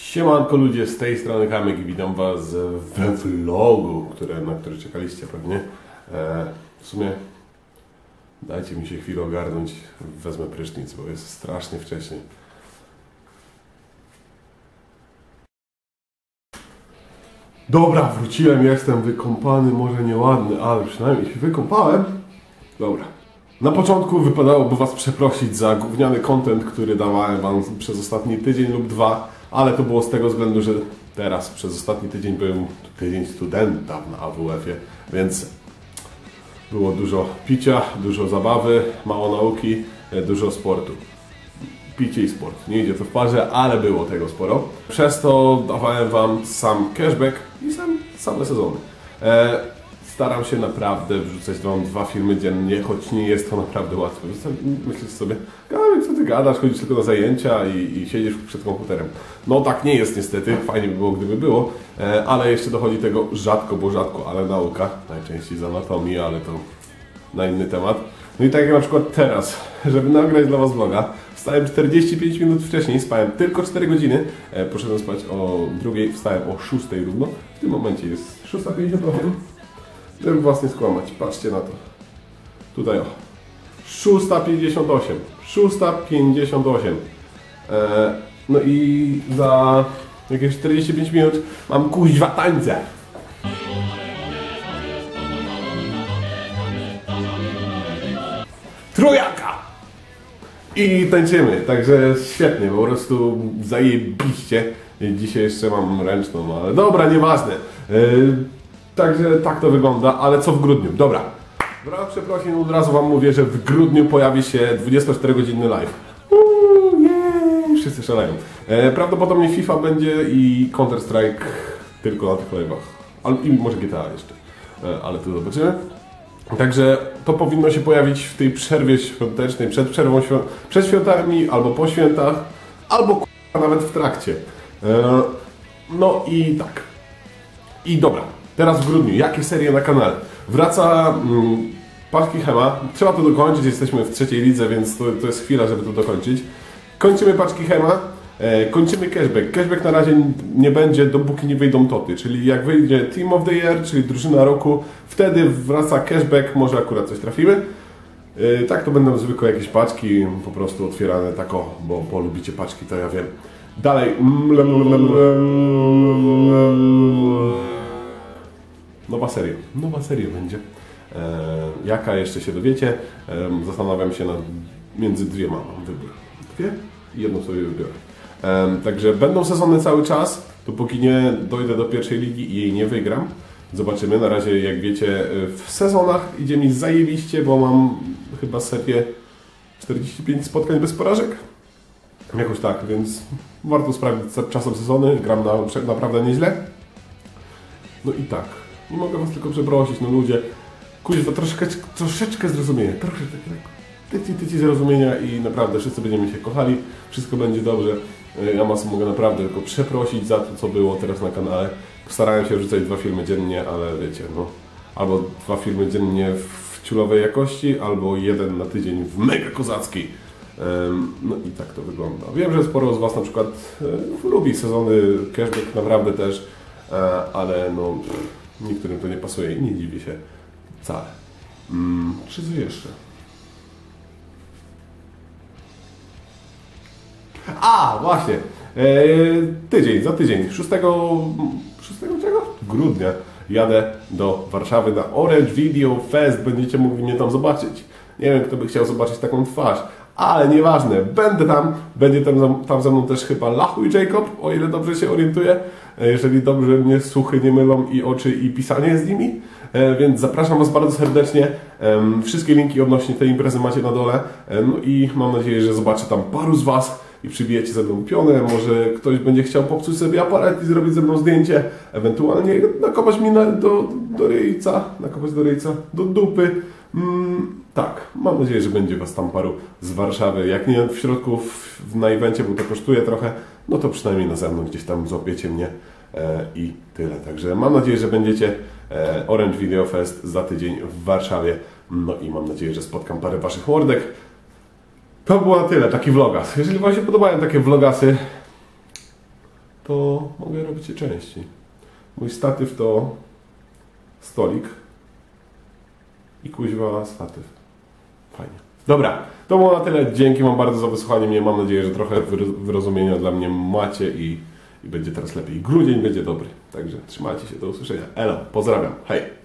Siemanko ludzie, z tej strony Kamek i witam Was we vlogu, które, na który czekaliście pewnie. E, w sumie dajcie mi się chwilę ogarnąć, wezmę prysznic, bo jest strasznie wcześnie. Dobra, wróciłem, jestem wykąpany, może nieładny, ale przynajmniej się wykąpałem. Dobra. Na początku wypadałoby Was przeprosić za gówniany content, który dawałem Wam przez ostatni tydzień lub dwa, ale to było z tego względu, że teraz przez ostatni tydzień byłem tydzień studenta na AWF-ie, więc było dużo picia, dużo zabawy, mało nauki, e, dużo sportu. Picie i sport. Nie idzie to w parze, ale było tego sporo. Przez to dawałem Wam sam cashback i sam, same sezony. E, staram się naprawdę wrzucać Wam dwa filmy dziennie, choć nie jest to naprawdę łatwe. Myślisz sobie, co Ty gadasz, chodzisz tylko na zajęcia i, i siedzisz przed komputerem. No tak nie jest niestety, fajnie by było gdyby było, e, ale jeszcze dochodzi tego rzadko, bo rzadko, ale nauka, najczęściej z anatomii, ale to na inny temat. No i tak jak na przykład teraz, żeby nagrać dla Was vloga, wstałem 45 minut wcześniej, spałem tylko 4 godziny, e, poszedłem spać o drugiej, wstałem o 6 równo, w tym momencie jest 6.58, żeby Was nie skłamać, patrzcie na to. Tutaj o, 6.58, 6.58. E, no i za jakieś 45 minut mam kuźwa tańce. Trójaka! I tańczymy, także świetnie, po prostu zajebiście. Dzisiaj jeszcze mam ręczną, ale dobra, nieważne. Yy, także tak to wygląda, ale co w grudniu? Dobra. W ramach przeprosin od razu Wam mówię, że w grudniu pojawi się 24-godzinny live. Uuu, wszyscy szaleją. E, prawdopodobnie FIFA będzie i Counter-Strike tylko na tych live'ach. I może GTA jeszcze, e, ale to zobaczymy. Także to powinno się pojawić w tej przerwie świątecznej, przed przerwą świąt przed świętami, albo po świętach, albo nawet w trakcie. E, no i tak. I dobra, teraz w grudniu, jakie serie na kanale? Wraca mm, Paczki Hema, trzeba to dokończyć, jesteśmy w trzeciej lidze, więc to, to jest chwila, żeby to dokończyć. Kończymy Paczki Hema, e, kończymy cashback. Cashback na razie nie będzie, dopóki nie wyjdą toty, czyli jak wyjdzie Team of the Year, czyli drużyna roku, wtedy wraca cashback, może akurat coś trafimy. E, tak to będą zwykłe jakieś paczki, po prostu otwierane tak o, bo, bo lubicie paczki, to ja wiem. Dalej. Nowa seria. Nowa seria będzie. E, jaka jeszcze się dowiecie? E, zastanawiam się nad, między dwiema mam wybór. Dwie? Jedną sobie wybiorę. E, także będą sezony cały czas, dopóki nie dojdę do pierwszej ligi i jej nie wygram. Zobaczymy. Na razie, jak wiecie, w sezonach idzie mi zajebiście, bo mam chyba serię 45 spotkań bez porażek. Jakoś tak, więc warto sprawdzić czasem sezony. Gram na, naprawdę nieźle. No i tak. Nie mogę Was tylko przeprosić, no ludzie. Kuźwa, troszeczkę, troszeczkę zrozumienia. Troszeczkę, tak. Tyci, tyci zrozumienia i naprawdę wszyscy będziemy się kochali. Wszystko będzie dobrze. Ja Was mogę naprawdę tylko przeprosić za to, co było teraz na kanale. Starałem się wrzucać dwa filmy dziennie, ale wiecie, no. Albo dwa filmy dziennie w ciulowej jakości, albo jeden na tydzień w mega kozackiej. No i tak to wygląda. Wiem, że sporo z Was na przykład e, lubi sezony cashback, naprawdę też, e, ale no niektórym to nie pasuje i nie dziwię się wcale. Mm, czy coś jeszcze? A, właśnie. E, tydzień, za tydzień, 6, 6 czego? grudnia jadę do Warszawy na Orange Video Fest. Będziecie mogli mnie tam zobaczyć. Nie wiem, kto by chciał zobaczyć taką twarz, ale nieważne, będę tam. Będzie tam, tam ze mną też chyba Lachu i Jacob, o ile dobrze się orientuję. Jeżeli dobrze mnie słuchy nie mylą i oczy i pisanie z nimi. E, więc zapraszam Was bardzo serdecznie. Wszystkie linki odnośnie tej imprezy macie na dole. No i mam nadzieję, że zobaczę tam paru z Was i przybijecie ze mną pionę. Może ktoś będzie chciał popsuć sobie aparat i zrobić ze mną zdjęcie. Ewentualnie nakopać mi na, do, do ryjca, nakopać do ryjca, do dupy. Mm, tak, mam nadzieję, że będzie Was tam paru z Warszawy. Jak nie w środku, w, na evencie, bo to kosztuje trochę, no to przynajmniej na zewnątrz gdzieś tam złapiecie mnie e, i tyle. Także mam nadzieję, że będziecie e, Orange Video Fest za tydzień w Warszawie. No i mam nadzieję, że spotkam parę Waszych mordek. To było na tyle, taki vlogas. Jeżeli Wam się podobają takie vlogasy, to mogę robić je częściej. Mój statyw to stolik i kuźwa statyw. Fajnie. Dobra, to było na tyle. Dzięki Wam bardzo za wysłuchanie mnie. Mam nadzieję, że trochę wyro- wyrozumienia dla mnie macie i, i będzie teraz lepiej. Grudzień będzie dobry. Także trzymajcie się. Do usłyszenia. Elo, pozdrawiam. Hej.